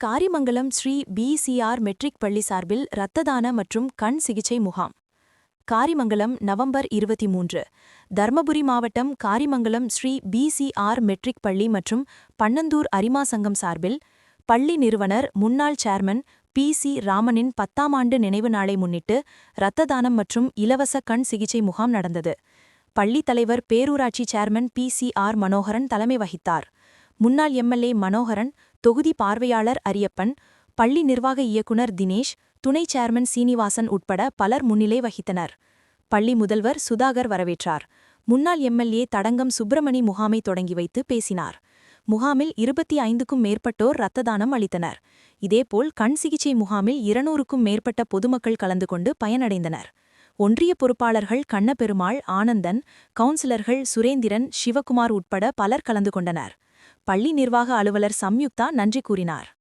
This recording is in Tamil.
காரிமங்கலம் ஸ்ரீ பிசிஆர் மெட்ரிக் பள்ளி சார்பில் இரத்ததான மற்றும் கண் சிகிச்சை முகாம். காரிமங்கலம் நவம்பர் இருபத்தி மூன்று. தர்மபுரி மாவட்டம் காரிமங்கலம் ஸ்ரீ பிசிஆர் மெட்ரிக் பள்ளி மற்றும் பன்னந்தூர் அரிமா சங்கம் சார்பில் பள்ளி நிறுவனர் முன்னாள் சேர்மன் பி சி ராமனின் பத்தாம் ஆண்டு நினைவு நாளை முன்னிட்டு இரத்ததானம் மற்றும் இலவச கண் சிகிச்சை முகாம் நடந்தது. பள்ளி தலைவர் பேரூராட்சி chairman P C R Manoharan தலைமை வகித்தார். முன்னாள் எம்எல்ஏ மனோகரன் தொகுதி பார்வையாளர் அரியப்பன் பள்ளி நிர்வாக இயக்குநர் தினேஷ் துணை சேர்மன் சீனிவாசன் உட்பட பலர் முன்னிலை வகித்தனர். பள்ளி முதல்வர் சுதாகர் வரவேற்றார். முன்னாள் எம்எல்ஏ தடங்கம் சுப்பிரமணி முகாமை தொடங்கி வைத்து பேசினார். முகாமில் இருபத்தி ஐந்துக்கும் மேற்பட்டோர் இரத்த தானம் அளித்தனர். இதேபோல் கண் சிகிச்சை முகாமில் இருநூறுக்கும் மேற்பட்ட பொதுமக்கள் கலந்து கொண்டு பயனடைந்தனர். ஒன்றிய பொறுப்பாளர்கள் கண்ணபெருமாள் ஆனந்தன் கவுன்சிலர்கள் சுரேந்திரன் சிவகுமார் உட்பட பலர் கலந்து கொண்டனர். பள்ளி நிர்வாக அலுவலர் சம்யுக்தா நன்றி கூறினார்.